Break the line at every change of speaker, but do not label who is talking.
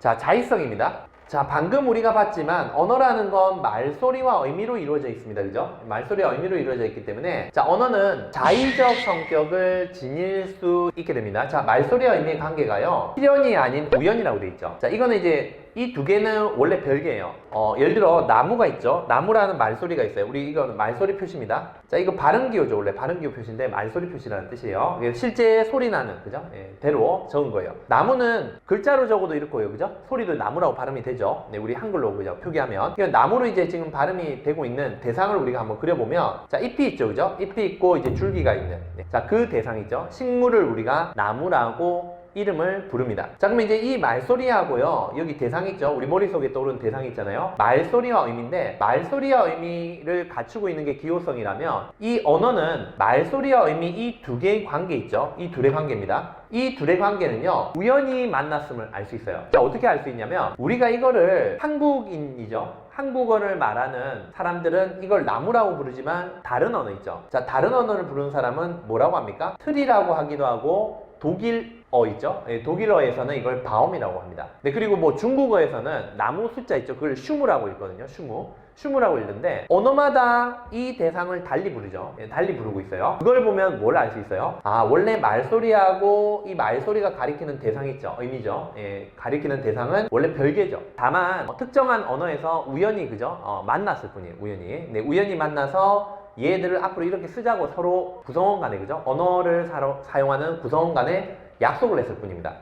자, 자의성입니다. 자, 방금 우리가 봤지만 언어라는 건 말소리와 의미로 이루어져 있습니다. 그죠? 말소리와 의미로 이루어져 있기 때문에 자, 언어는 자의적 성격을 지닐 수 있게 됩니다. 자, 말소리와 의미의 관계가요. 필연이 아닌 우연이라고 돼 있죠. 자, 이거는 이제 이 두 개는 원래 별개예요. 어, 예를 들어 나무가 있죠. 나무라는 말소리가 있어요. 우리 이거는 말소리 표시입니다. 자, 이거 발음 기호죠. 원래 발음 기호 표시인데 말소리 표시라는 뜻이에요. 이게 실제 소리 나는 그죠? 예, 대로 적은 거예요. 나무는 글자로 적어도 이렇고요. 그죠? 소리도 나무라고 발음이 되죠. 네, 우리 한글로 그죠? 표기하면. 그러니까 나무로 이제 지금 발음이 되고 있는 대상을 우리가 한번 그려보면 자, 잎이 있죠. 그죠? 잎이 있고 이제 줄기가 있는. 네. 자, 그 대상이죠. 식물을 우리가 나무라고 이름을 부릅니다. 자, 그러면 이제 이 말소리하고요. 여기 대상 있죠? 우리 머릿속에 떠오르는 대상이 있잖아요. 말소리와 의미인데, 말소리와 의미를 갖추고 있는 게 기호성이라면, 이 언어는 말소리와 의미 이 두 개의 관계 있죠? 이 둘의 관계입니다. 이 둘의 관계는요, 우연히 만났음을 알 수 있어요. 자, 어떻게 알 수 있냐면, 우리가 이거를 한국인이죠? 한국어를 말하는 사람들은 이걸 나무라고 부르지만 다른 언어 있죠. 자, 다른 언어를 부르는 사람은 뭐라고 합니까? 틀이라고 하기도 하고 독일 어 있죠. 예, 독일어에서는 이걸 바옴이라고 합니다. 네, 그리고 뭐 중국어에서는 나무 숫자 있죠. 그걸 슈무라고 읽거든요. 슈무. 슈무라고 읽는데 언어마다 이 대상을 달리 부르죠. 예, 달리 부르고 있어요. 그걸 보면 뭘 알 수 있어요? 아, 원래 말소리하고 이 말소리가 가리키는 대상 있죠. 의미죠. 예, 가리키는 대상은 원래 별개죠. 다만 어, 특정한 언어에서 우연히 그죠? 어, 만났을 뿐이에요. 우연히. 네, 우연히 만나서 얘들을 앞으로 이렇게 쓰자고 서로 구성원 간에 그죠? 언어를 사로, 사용하는 구성원 간에 약속을 했을 뿐입니다.